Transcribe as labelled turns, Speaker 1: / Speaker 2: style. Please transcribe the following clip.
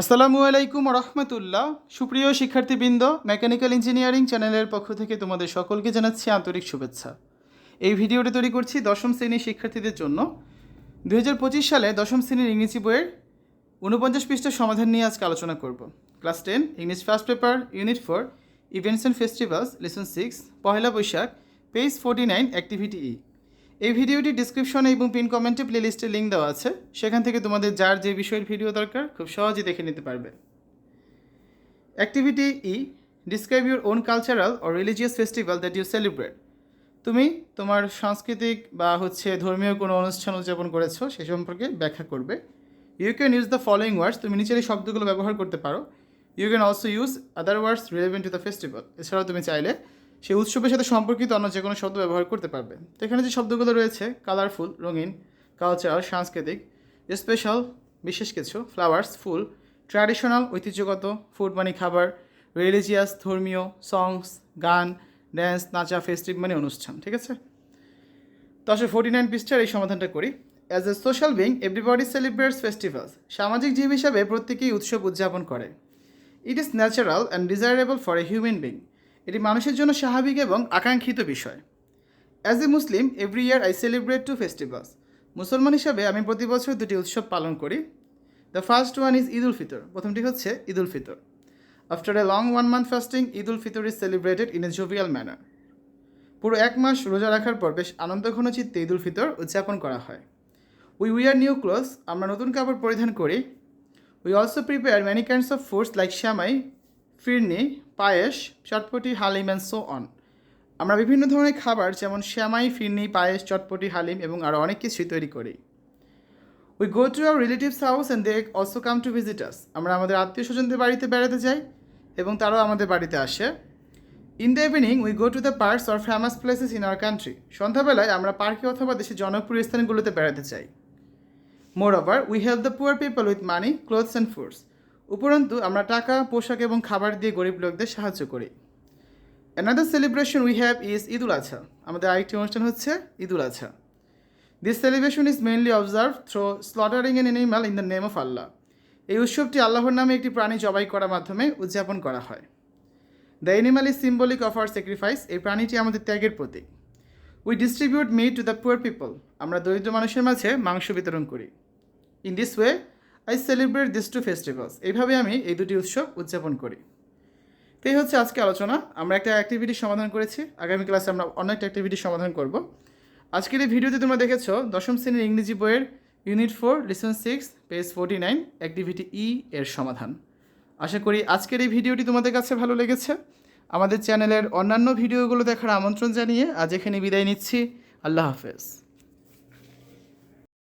Speaker 1: আসসালামু আলাইকুম রহমতুল্লাহ সুপ্রিয় শিক্ষার্থীবৃন্দ, মেকানিক্যাল ইঞ্জিনিয়ারিং চ্যানেলের পক্ষ থেকে তোমাদের সকলকে জানাচ্ছি আন্তরিক শুভেচ্ছা। এই ভিডিওটি তৈরি করছি দশম শ্রেণির শিক্ষার্থীদের জন্য। দু হাজার পঁচিশ সালে দশম শ্রেণির ইংরেজি বইয়ের ঊনপঞ্চাশ পৃষ্ঠার সমাধান নিয়ে আজকে আলোচনা করব। Class ten, English first paper, unit four, events and festivals lesson six, Pohela Boishakh, page forty nine, activity E. এই ভিডিওটি ডিসক্রিপশনে এবং পিন কমেন্টে প্লেলিস্টে লিঙ্ক দেওয়া আছে। সেখান থেকে তোমাদের যার যে বিষয়ের ভিডিও দরকার, খুব সহজেই দেখে নিতে পারবে। Activity E describe your own cultural or religious festival that you celebrate তুমি তোমার সাংস্কৃতিক বা হচ্ছে ধর্মীয় কোনো অনুষ্ঠান উদযাপন করেছ, সে সম্পর্কে ব্যাখ্যা করবে। You can use the following words তুমি নিচের এই শব্দগুলো ব্যবহার করতে পারো। You can also use other words relevant to the festival এছাড়াও তুমি চাইলে সেই উৎসবের সাথে সম্পর্কিত অন্য যে কোনো শব্দ ব্যবহার করতে পারবে। তো এখানে যে শব্দগুলো রয়েছে কালারফুল রঙিন কালচারাল সাংস্কৃতিক স্পেশাল বিশেষ কিছু ফ্লাওয়ার্স ফুল ট্র্যাডিশনাল ঐতিহ্যগত ফুড মানে খাবার রিলিজিয়াস ধর্মীয় সংস গান ড্যান্স নাচা ফেস্টিভ মানে অনুষ্ঠান, ঠিক আছে? তো আসলে ফোর্টি নাইন পৃষ্ঠার এই সমাধানটা করি। As a social being everybody celebrates festivals সামাজিক জীব হিসাবে প্রত্যেকেই উৎসব উদযাপন করে। It is natural and desirable for a human being এটি মানুষের জন্য স্বাভাবিক এবং আকাঙ্ক্ষিত বিষয়। As a Muslim every year I celebrate two festivals মুসলমান হিসাবে আমি প্রতি বছর দুটি উৎসব পালন করি। The first one is Eid ul Fitr প্রথমটি হচ্ছে Eid ul Fitr after a long one month fasting Eid ul Fitr is celebrated in a jovial manner পুরো এক মাস রোজা রাখার পর বেশ আনন্দঘন চিত্তে ঈদ উল ফিতর উদযাপন করা হয়। উই উইয়ার নিউ ক্লোথস আমরা নতুন কাপড় পরিধান করি। We also prepare many kinds of foods like shemai firni, payesh, chotpoti, haleem and so on আমরা বিভিন্ন ধরনের খাবার, যেমন শ্যামাই, ফিরনি, পায়েস, চটপটি, হালিম এবং আরও অনেক কিছুই তৈরি করি। We go to our relatives house and they also come to visit us আমরা আমাদের আত্মীয় স্বজনদের বাড়িতে বেড়াতে যাই এবং তারাও আমাদের বাড়িতে আসে। In the evening we go to the parks or famous places in our country সন্ধ্যাবেলায় আমরা পার্কে অথবা দেশের জনপ্রিয় স্থানগুলোতে বেড়াতে চাই moreover we help the poor people with money clothes and foods উপরন্তু, আমরা টাকা, পোশাক এবং খাবার দিয়ে গরিব লোকদের সাহায্য করি। Another celebration we have is Eid ul Azha আমাদের আরেকটি অনুষ্ঠান হচ্ছে Eid ul Azha this celebration is mainly observe through slaughtering an animal in the name of Allah এই উৎসবটি আল্লাহর নামে একটি প্রাণী জবাই করার মাধ্যমে উদযাপন করা হয়। The animal is symbolic of our sacrifice এই প্রাণীটি আমাদের ত্যাগের প্রতীক। We distribute meat to the poor people আমরা দরিদ্র মানুষের মাঝে মাংস বিতরণ করি। In this way I celebrate this two festivals এইভাবে আমি এই দুটি উৎসব উদযাপন করি। তো এই হচ্ছে আজকে আলোচনা। আমরা একটা অ্যাক্টিভিটি সমাধান করেছি। আগামী ক্লাসে আমরা অন্য একটা অ্যাক্টিভিটি সমাধান করব। আজকের এই ভিডিওতে তোমরা দেখেছ, দশম শ্রেণির ইংরেজি বইয়ের unit four lesson six page forty nine activity E এর সমাধান। আশা করি আজকের এই ভিডিওটি তোমাদের কাছে ভালো লেগেছে। আমাদের চ্যানেলের অন্যান্য ভিডিওগুলো দেখার আমন্ত্রণ জানিয়ে আজ এখানে বিদায় নিচ্ছি। আল্লাহ হাফেজ।